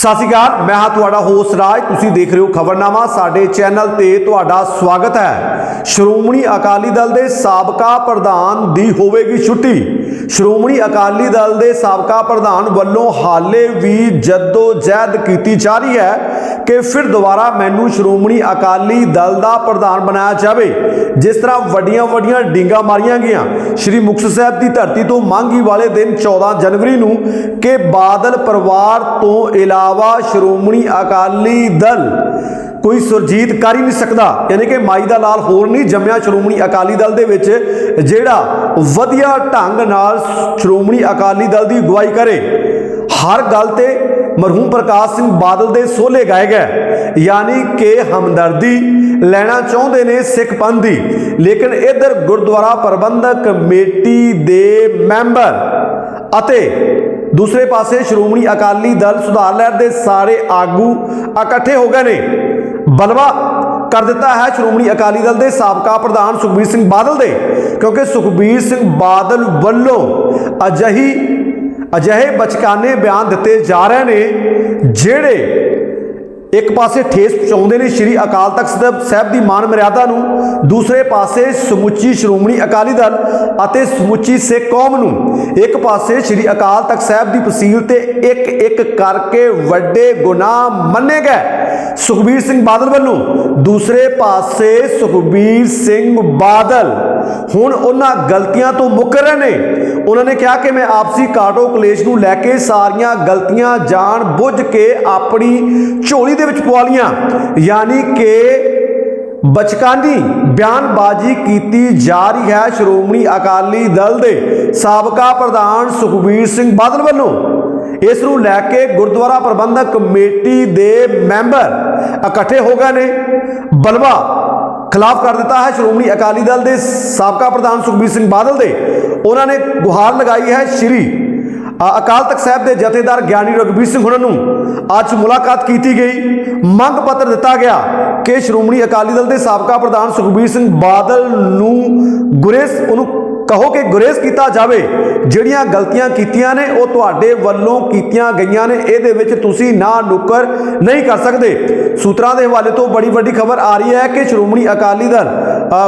ਸਤਿ ਸ਼੍ਰੀ ਅਕਾਲ, ਮੈਂ ਹਾਂ ਤੁਹਾਡਾ ਹੋਸਟ ਰਾਜ। ਤੁਸੀਂ ਦੇਖ ਰਹੇ ਹੋ ਖਬਰਨਾਮਾ, ਸਾਡੇ ਚੈਨਲ ਤੇ ਤੁਹਾਡਾ ਸਵਾਗਤ ਹੈ। ਸ਼੍ਰੋਮਣੀ ਅਕਾਲੀ ਦਲ ਦੇ ਸਾਬਕਾ ਪ੍ਰਧਾਨ ਦੀ ਹੋਵੇਗੀ ਛੁੱਟੀ। ਸ਼੍ਰੋਮਣੀ ਅਕਾਲੀ ਦਲ ਦੇ ਸਾਬਕਾ ਪ੍ਰਧਾਨ ਵੱਲੋਂ ਹਾਲੇ ਵੀ ਜੱਦੋ ਜਹਿਦ ਕੀਤੀ ਜਾ ਰਹੀ ਹੈ ਕਿ ਫਿਰ ਦੁਬਾਰਾ ਮੈਨੂੰ ਸ਼੍ਰੋਮਣੀ ਅਕਾਲੀ ਦਲ ਦਾ ਪ੍ਰਧਾਨ ਬਣਾਇਆ ਜਾਵੇ, ਜਿਸ ਤਰ੍ਹਾਂ ਵੱਡੀਆਂ ਵੱਡੀਆਂ ਡਿੰਗਾ ਮਾਰੀਆਂ ਗਈਆਂ। ਸ਼੍ਰੀ ਮੁਕਤਸਰ ਸਾਹਿਬ ਦੀ ਧਰਤੀ ਤੋਂ ਮੰਗੀ ਵਾਲੇ ਦਿਨ 14 ਜਨਵਰੀ ਨੂੰ ਕਿ ਬਾਦਲ ਪਰਿਵਾਰ ਤੋਂ ਇਲਾਵਾ ਸ਼੍ਰੋਮਣੀ ਅਕਾਲੀ ਦਲ। ਕੋਈ ਸੁਰਜੀਤ ਕਰ ਹੀ ਨਹੀਂ ਸਕਦਾ। ਯਾਨੀ ਕਿ ਮਾਈ ਦਾ ਲਾਲ ਹੋਰ ਨਹੀਂ ਜੰਮਿਆ ਸ਼੍ਰੋਮਣੀ ਅਕਾਲੀ ਦਲ ਦੇ ਵਿੱਚ, ਜਿਹੜਾ ਵਧੀਆ ਢੰਗ ਨਾਲ ਸ਼੍ਰੋਮਣੀ ਅਕਾਲੀ ਦਲ ਦੀ ਅਗਵਾਈ ਕਰੇ। ਹਰ ਗੱਲ ਤੇ ਮਰਹੂਮ ਪ੍ਰਕਾਸ਼ ਸਿੰਘ ਬਾਦਲ ਦੇ ਸੋਲੇ ਗਾਏ ਗਏ। ਯਾਨੀ ਕਿ ਹਮਦਰਦੀ ਲੈਣਾ ਚਾਹੁੰਦੇ ਨੇ ਸਿੱਖ ਪੰਥ ਦੀ। ਲੇਕਿਨ ਇਧਰ ਗੁਰਦੁਆਰਾ ਪ੍ਰਬੰਧਕ ਕਮੇਟੀ ਦੇ ਮੈਂਬਰ ਅਤੇ ਦੂਸਰੇ ਪਾਸੇ ਸ਼੍ਰੋਮਣੀ ਅਕਾਲੀ ਦਲ ਸੁਧਾਰ ਲਹਿਰ ਦੇ ਸਾਰੇ ਆਗੂ ਇਕੱਠੇ ਹੋ ਗਏ ਨੇ। ਬਲਵਾ ਕਰ ਦਿੱਤਾ ਹੈ ਸ਼੍ਰੋਮਣੀ ਅਕਾਲੀ ਦਲ ਦੇ ਸਾਬਕਾ ਪ੍ਰਧਾਨ ਸੁਖਬੀਰ ਸਿੰਘ ਬਾਦਲ ਦੇ, ਕਿਉਂਕਿ ਸੁਖਬੀਰ ਸਿੰਘ ਬਾਦਲ ਵੱਲੋਂ ਅਜਹੀ ਅਜਿਹੇ ਬਚਕਾਨੇ ਬਿਆਨ ਦਿੱਤੇ ਜਾ ਰਹੇ ਨੇ, ਜਿਹੜੇ ਇੱਕ ਪਾਸੇ ਠੇਸ ਪਹੁੰਚਾਉਂਦੇ ਨੇ ਸ਼੍ਰੀ ਅਕਾਲ ਤਖਤ ਸਾਹਿਬ- ਸਾਹਿਬ ਦੀ ਮਾਨ ਮਰਿਆਦਾ ਨੂੰ, ਦੂਸਰੇ ਪਾਸੇ ਸਮੁੱਚੀ ਸ਼੍ਰੋਮਣੀ ਅਕਾਲੀ ਦਲ ਅਤੇ ਸਮੁੱਚੀ ਸਿੱਖ ਕੌਮ ਨੂੰ। ਇੱਕ ਪਾਸੇ ਸ਼੍ਰੀ ਅਕਾਲ ਤਖਤ ਸਾਹਿਬ ਦੀ ਫਸੀਲ ਤੇ ਇੱਕ ਇੱਕ ਕਰਕੇ ਵੱਡੇ ਗੁਨਾਹ ਮੰਨੇ ਗਏ ਸੁਖਬੀਰ ਸਿੰਘ ਬਾਦਲ ਵੱਲੋਂ। ਦੂਸਰੇ ਪਾਸੇ ਸੁਖਬੀਰ ਸਿੰਘ ਬਾਦਲ ਹੁਣ ਉਹਨਾਂ ਗਲਤੀਆਂ ਤੋਂ ਮੁੱਕਰ ਰਹੇ ਨੇ। ਉਹਨਾਂ ਨੇ ਕਿਹਾ ਕਿ ਮੈਂ ਆਪਸੀ ਕਾਟੋ ਕਲੇਸ਼ ਨੂੰ ਲੈ ਕੇ ਸਾਰੀਆਂ ਗਲਤੀਆਂ ਜਾਣ ਬੁੱਝ ਕੇ ਆਪਣੀ ਝੋਲੀ ਦੇ ਵਿੱਚ ਪਵਾ ਲੀਆਂ ਯਾਨੀ ਕਿ ਬਚਕਾਨੀ ਬਿਆਨਬਾਜ਼ੀ ਕੀਤੀ ਜਾ ਰਹੀ ਹੈ ਸ਼੍ਰੋਮਣੀ ਅਕਾਲੀ ਦਲ ਦੇ ਸਾਬਕਾ ਪ੍ਰਧਾਨ ਸੁਖਬੀਰ ਸਿੰਘ ਬਾਦਲ ਵੱਲੋਂ। ਇਸ ਨੂੰ ਲੈ ਕੇ ਗੁਰਦੁਆਰਾ ਪ੍ਰਬੰਧਕ ਕਮੇਟੀ ਦੇ ਮੈਂਬਰ ਇਕੱਠੇ ਹੋ ਗਏ ਨੇ। ਬਲਵਾ ਖਿਲਾਫ ਕਰ ਦਿੱਤਾ ਹੈ। ਸ਼੍ਰੋਮਣੀ ਅਕਾਲੀ ਦਲ ਦੇ ਸਾਬਕਾ ਪ੍ਰਧਾਨ ਸੁਖਬੀਰ ਸਿੰਘ ਬਾਦਲ ਦੇ ਉਹਨਾਂ ਨੇ ਗੁਹਾਰ ਲਗਾਈ ਹੈ ਸ਼੍ਰੀ ਅਕਾਲ ਤਖਤ ਸਾਹਿਬ ਦੇ ਜਥੇਦਾਰ ਗਿਆਨੀ ਰਘਬੀਰ ਸਿੰਘ ਹੁਣਾਂ ਨੂੰ। ਅੱਜ ਮੁਲਾਕਾਤ ਕੀਤੀ ਗਈ। ਮੰਗ ਪੱਤਰ ਦਿੱਤਾ ਗਿਆ ਕਿ ਸ਼੍ਰੋਮਣੀ ਅਕਾਲੀ ਦਲ ਦੇ ਸਾਬਕਾ ਪ੍ਰਧਾਨ ਸੁਖਬੀਰ ਸਿੰਘ ਬਾਦਲ ਨੂੰ ਗੁਰੇਜ਼ ਉਹਨੂੰ ਕਹੋ ਕਿ ਗੁਰੇਜ਼ ਕੀਤਾ ਜਾਵੇ। ਜਿਹੜੀਆਂ ਗਲਤੀਆਂ ਕੀਤੀਆਂ ਨੇ, ਉਹ ਤੁਹਾਡੇ ਵੱਲੋਂ ਕੀਤੀਆਂ ਗਈਆਂ ਨੇ। ਇਹਦੇ ਵਿੱਚ ਤੁਸੀਂ ਨਾ ਨੁੱਕਰ ਨਹੀਂ ਕਰ ਸਕਦੇ। ਸੂਤਰਾਂ ਦੇ ਹਵਾਲੇ ਤੋਂ ਬੜੀ ਵੱਡੀ ਖਬਰ ਆ ਰਹੀ ਹੈ ਕਿ ਸ਼੍ਰੋਮਣੀ ਅਕਾਲੀ ਦਲ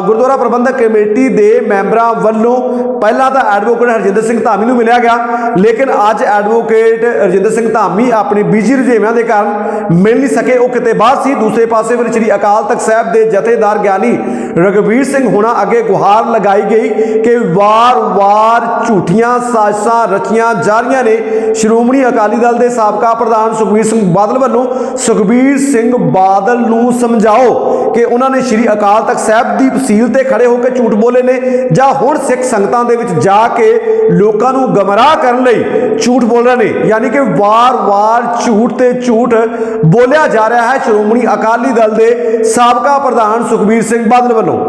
ਗੁਰਦੁਆਰਾ ਪ੍ਰਬੰਧਕ ਕਮੇਟੀ ਦੇ ਮੈਂਬਰਾਂ ਵੱਲੋਂ ਪਹਿਲਾਂ ਤਾਂ ਐਡਵੋਕੇਟ ਹਰਜਿੰਦਰ ਸਿੰਘ ਧਾਮੀ ਨੂੰ ਮਿਲਿਆ ਗਿਆ, ਲੇਕਿਨ ਅੱਜ ਐਡਵੋਕੇਟ ਹਰਜਿੰਦਰ ਸਿੰਘ ਧਾਮੀ ਆਪਣੇ ਬਿਜ਼ੀ ਰੁਝੇਵਿਆਂ ਦੇ ਕਾਰਨ ਮਿਲ ਨਹੀਂ ਸਕੇ। ਉਹ ਕਿਤੇ ਬਾਹਰ ਸੀ। ਦੂਸਰੇ ਪਾਸੇ ਫਿਰ ਸ੍ਰੀ ਅਕਾਲ ਤਖਤ ਸਾਹਿਬ ਦੇ ਜਥੇਦਾਰ ਗਿਆਨੀ ਰਗਵੀਰ ਸਿੰਘ ਹੁਣਾਂ ਅੱਗੇ ਗੁਹਾਰ ਲਗਾਈ ਗਈ ਕਿ ਵਾਰ-ਵਾਰ ਝੂਠੀਆਂ ਸਾਜ਼ਿਸ਼ਾਂ ਰਚੀਆਂ ਜਾ ਰਹੀਆਂ ਨੇ। ਸ਼੍ਰੋਮਣੀ ਅਕਾਲੀ ਦਲ ਦੇ ਸਾਬਕਾ ਪ੍ਰਧਾਨ ਸੁਖਬੀਰ ਸਿੰਘ ਬਾਦਲ ਵੱਲੋਂ ਸੁਖਬੀਰ ਸਿੰਘ ਬਾਦਲ ਨੂੰ ਸਮਝਾਓ ਕਿ ਉਹਨਾਂ ਨੇ ਸ੍ਰੀ ਅਕਾਲ ਤਖਤ ਸਾਹਿਬ ਦੀ ਫਸੀਲ ਤੇ ਖੜੇ ਹੋ ਕੇ ਝੂਠ ਬੋਲੇ ਨੇ ਜਾਂ ਹੁਣ ਸਿੱਖ ਸੰਗਤਾਂ ਦੇ ਵਿੱਚ ਜਾ ਕੇ ਲੋਕਾਂ ਨੂੰ ਗਮਰਾਹ ਕਰਨ ਲਈ ਝੂਠ ਬੋਲ ਰਹੇ ਨੇ। ਯਾਨੀ ਕਿ ਵਾਰ-ਵਾਰ ਝੂਠ ਤੇ ਝੂਠ ਬੋਲਿਆ ਜਾ ਰਿਹਾ ਹੈ। ਸ਼੍ਰੋਮਣੀ ਅਕਾਲੀ ਦਲ ਦੇ ਸਾਬਕਾ ਪ੍ਰਧਾਨ ਸੁਖਬੀਰ ਸਿੰਘ ਬਾਦਲ ਵੱਲੋਂ